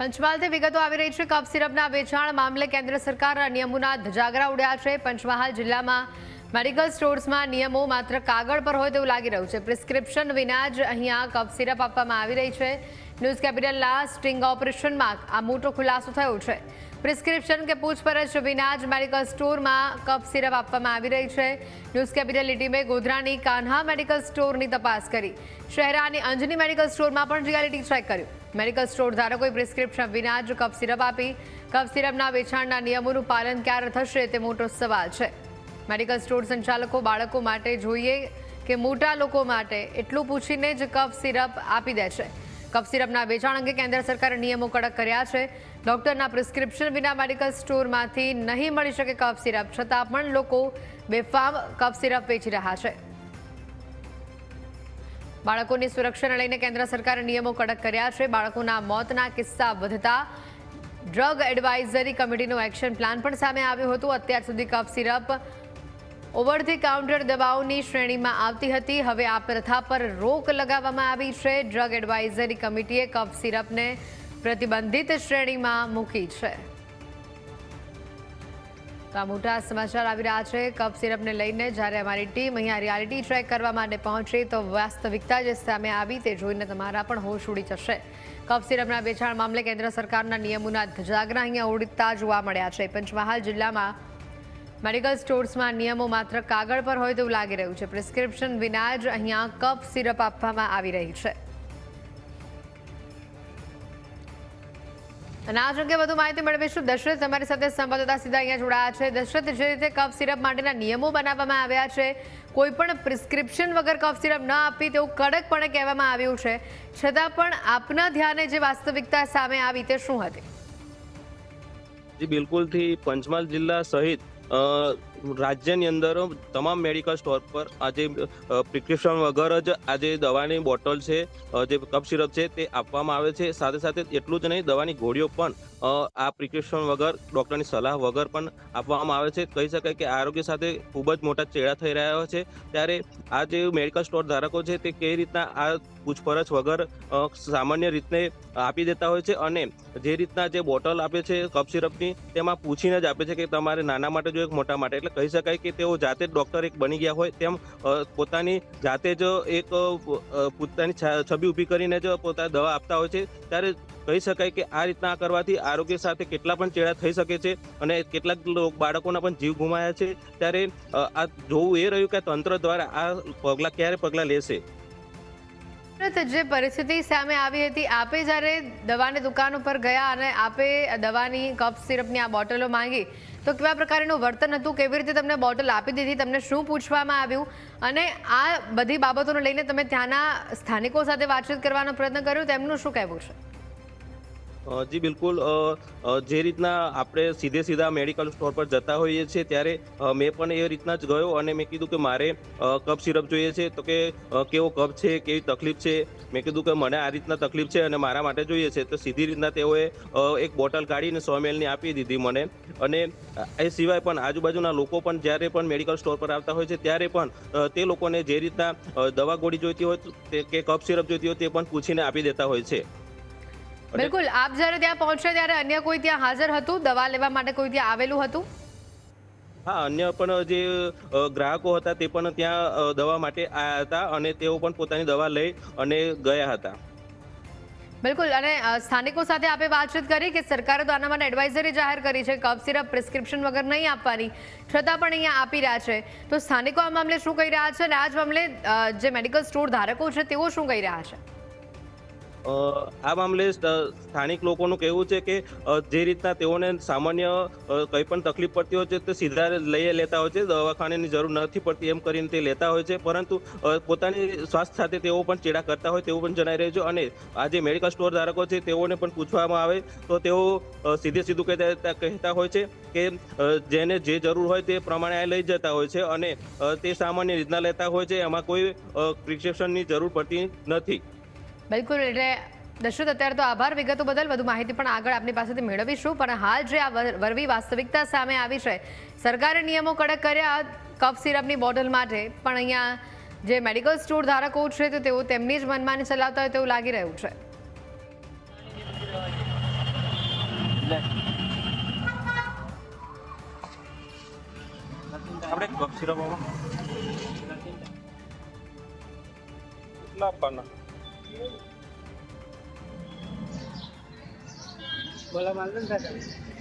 પંચમહાલથી વિગતો આવી રહી છે. કફ સિરપના વેચાણ મામલે કેન્દ્ર સરકારના નિયમોના ધજાગરા ઉડ્યા છે. પંચમહાલ જિલ્લામાં મેડિકલ સ્ટોર્સમાં નિયમો માત્ર કાગળ પર હોય તેવું લાગી રહ્યું છે. પ્રિસ્ક્રિપ્શન વિના જ અહીંયા કફ સિરપ આપવામાં આવી રહી છે. ન્યૂઝ કેપિટલના સ્ટિંગ ઓપરેશનમાં આ મોટો ખુલાસો થયો છે. પ્રિસ્ક્રિપ્શન કે પૂછપરછ વિના જ મેડિકલ સ્ટોરમાં કફ સિરપ આપવામાં આવી રહી છે. ન્યૂઝ કેપિટલની ટીમે ગોધરાની કાન્હા મેડિકલ સ્ટોરની તપાસ કરી. શહેરાની અંજની મેડિકલ સ્ટોરમાં પણ રિયાલિટી ચેક કર્યું. મેડિકલ સ્ટોર ધારકોએ પ્રિસ્ક્રિપ્શન વિના જ કફ સિરપ આપી કફ સિરપના વેચાણના નિયમોનું પાલન ક્યારે થશે તે મોટો સવાલ છે. મેડિકલ સ્ટોર સંચાલકો બાળકો માટે જોઈએ કે મોટા લોકો માટે એટલું પૂછીને જ કફ સિરપ આપી દે છે. કફ સિરપના વેચાણ અંગે કેન્દ્ર સરકારે નિયમો કડક કર્યા છે. ડોક્ટરના પ્રિસ્ક્રિપ્શન વિના મેડિકલ સ્ટોરમાંથી નહીં મળી શકે કફ સિરપ, છતાં પણ લોકો બેફામ કફ સિરપ વેચી રહ્યા છે. બાળકોની સુરક્ષાને લઈને કેન્દ્ર સરકારે નિયમો કડક કર્યા છે. બાળકોના મોતના કિસ્સા વધતા ડ્રગ એડવાઇઝરી કમિટીનો એક્શન પ્લાન પણ સામે આવ્યો હતો. અત્યાર સુધી cough syrup over the counter દવાઓની શ્રેણીમાં આવતી હતી. હવે આ પ્રથા પર રોક લગાવવામાં આવી છે. ડ્રગ એડવાઇઝરી કમિટીએ કફ સિરપને પ્રતિબંધિત શ્રેણીમાં મૂકી છે. તો આ મોટા સમાચાર આવી રહ્યા છે. કપ સિરપને લઈને જ્યારે અમારી ટીમ અહીંયા રિયાલિટી ટ્રેક કરવા માટે પહોંચી, તો વાસ્તવિકતા જે સામે આવી તે જોઈને તમારા પણ હોશ ઉડી જશે. કપ સિરપના વેચાણ મામલે કેન્દ્ર સરકારના નિયમોના ધજાગરા અહીંયા ઉડતા જોવા મળ્યા છે. પંચમહાલ જિલ્લામાં મેડિકલ સ્ટોર્સમાં નિયમો માત્ર કાગળ પર હોય તેવું લાગી રહ્યું છે. પ્રિસ્ક્રિપ્શન વિના જ અહીંયા કપ સિરપ આપવામાં આવી રહી છે. અને આ અંગે વધુ માહિતી મેળવીશું. દશરથ તમારી સાથે સંવાદદાતા સીધા અહીંયા જોડાયા છે. દશરથ, જે રીતે કફ સિરપ માટેના નિયમો બનાવવામાં આવ્યા છે, કોઈ પણ પ્રિસ્ક્રિપ્શન વગર કફ સિરપ ન આપવી તેવું કડકપણે કહેવામાં આવ્યું છે. છતાં પણ આપના ધ્યાને જે વાસ્તવિકતા સામે આવી તે શું હતી? જી, બિલકુલથી પંચમહાલ જિલ્લા સહિત રાજ્યની અંદર તમામ મેડિકલ સ્ટોર પર આજે પ્રિસ્ક્રિપ્શન વગર જ આજે દવાની બોટલ છે જે કપ સિરપ છે તે આપવામાં આવે છે. સાથે સાથે એટલું જ નહીં, દવાની ગોળીઓ પણ આ પ્રિસ્ક્રિપ્શન વગર ડૉક્ટરની સલાહ વગર પણ આપવામાં આવે છે. કહી શકાય કે આરોગ્ય સાથે ખૂબ જ મોટા ચેડા થઈ રહ્યા છે. ત્યારે આ જે મેડિકલ સ્ટોર ધારકો છે તે કઈ રીતના આ પૂછપરછ વગર સામાન્ય રીતને આપી દેતા હોય છે અને જે રીતના જે બોટલ આપે છે કપ સિરપની તેમાં પૂછીને જ આપે છે કે તમારે નાના માટે જો એક મોટા માટે. એટલે કહી શકાય કે તેઓ જાતે જ ડૉક્ટર એક બની ગયા હોય તેમ પોતાની જાતે જ એક પોતાની છબી ઊભી કરીને જ પોતા દવા આપતા હોય છે. ત્યારે કહી શકાય કે આ રીતના કરવાથી આરોગ્ય સાથે કેટલા પણ ચેડા થઈ શકે છે અને કેટલાક લોક, બાળકોના પણ જીવ ગુમાયા છે. ત્યારે આ જોવું એ રહ્યું કે તંત્ર દ્વારા આ પગલાં ક્યારે પગલાં લેશે? જે પરિસ્થિતિ સામે આવી હતી, આપે જ્યારે દવાની દુકાન ઉપર ગયા અને આપે દવાની કફ સિરપની આ બોટલો માંગી, તો કેવા પ્રકારનું વર્તન હતું? કેવી રીતે તમને બોટલ આપી દીધી? તમને શું પૂછવામાં આવ્યું? અને આ બધી બાબતોને લઈને તમે ત્યાંના સ્થાનિકો સાથે વાતચીત કરવાનો પ્રયત્ન કર્યો, તેમનું શું કહેવું છે? જી, બિલકુલ. જે રીતના આપણે સીધે સીધા મેડિકલ સ્ટોર પર જતા હોઈએ છીએ, ત્યારે મેં પણ એ રીતના જ ગયો અને મેં કીધું કે મારે કફ સિરપ જોઈએ છે. તો કે કેવો કફ છે, કેવી તકલીફ છે? મેં કીધું કે મને આ રીતના તકલીફ છે અને મારા માટે જોઈએ છે. તો સીધી રીતના તેઓએ એક બોટલ કાઢીને સો એમએલની આપી દીધી મને. અને એ સિવાય પણ આજુબાજુના લોકો પણ જ્યારે પણ મેડિકલ સ્ટોર પર આવતા હોય છે, ત્યારે પણ તે લોકોને જે રીતના દવા ગોળી જોઈતી હોય કે કફ સિરપ જોઈતી હોય તે પણ પૂછીને આપી દેતા હોય છે. બિલકુલ આપ જ્યારે ત્યાં પહોંચ્યા ત્યારે અન્ય કોઈ ત્યાં હાજર હતું? દવા લેવા માટે કોઈ ત્યાં આવેલું હતું? હા અન્ય પણ જે ગ્રાહકો હતા તે પણ ત્યાં દવા માટે આવ્યા હતા અને તેઓ પણ પોતાની દવા લઈ અને ગયા હતા. બિલકુલ અને સ્થાનિકો સાથે આપે વાતચીત કરી કે સરકારે તો આના માટે એડવાઇઝરી જાહેર કરી છે કફ સિરપ પ્રિસ્ક્રિપ્શન વગર નહીં આપવાની છતાં પણ અહીંયા આપી રહ્યા છે. તો સ્થાનિકો આ મામલે શું કહી રહ્યા છે? અને આ જ મામલે જે મેડિકલ સ્ટોર ધારકો છે તેઓ શું કહી રહ્યા છે? આ મામલે સ્થાનિક લોકોનું કહેવું છે કે જે રીતના તેઓને સામાન્ય કંઈ પણ તકલીફ પડતી હોય છે તે સીધા લઈ લેતા હોય છે, દવાખાનાની જરૂર નથી પડતી એમ કરીને તે લેતા હોય છે, પરંતુ પોતાની સ્વાસ્થ્ય સાથે તેઓ પણ ચેડા કરતા હોય તેવું પણ જણાઈ રહ્યું છે અને આ જે મેડિકલ સ્ટોર ધારકો છે તેઓને પણ પૂછવામાં આવે તો તેઓ સીધે સીધું કહેતા કહેતા હોય છે કે જેને જે જરૂર હોય તે પ્રમાણે આ લઈ જતા હોય છે અને તે સામાન્ય રીતના લેતા હોય છે, એમાં કોઈ પ્રિસ્ક્રિપ્શનની જરૂર પડતી નથી. બિલકુલ એટલે દશરથ અત્યારે તો આભાર વિગતો બદલ વધુ માહિતી પણ આગળ આપની પાસેથી મેળવીશું. પણ હાલ જે આ વર- વરવી વાસ્તવિકતા સામે આવી છે સરકારે નિયમો કડક કર્યા કફ સિરપની બોટલ માટે. પણ અહીંયા જે મેડિકલ સ્ટોર ધારકો છે તો તેઓ તેમની જ મનમાની ચલાવતા હોય તેવું લાગી રહ્યું છે. આપણે કફ સિરપ કેટલા આપવાના બોલા માંગો ને દાદા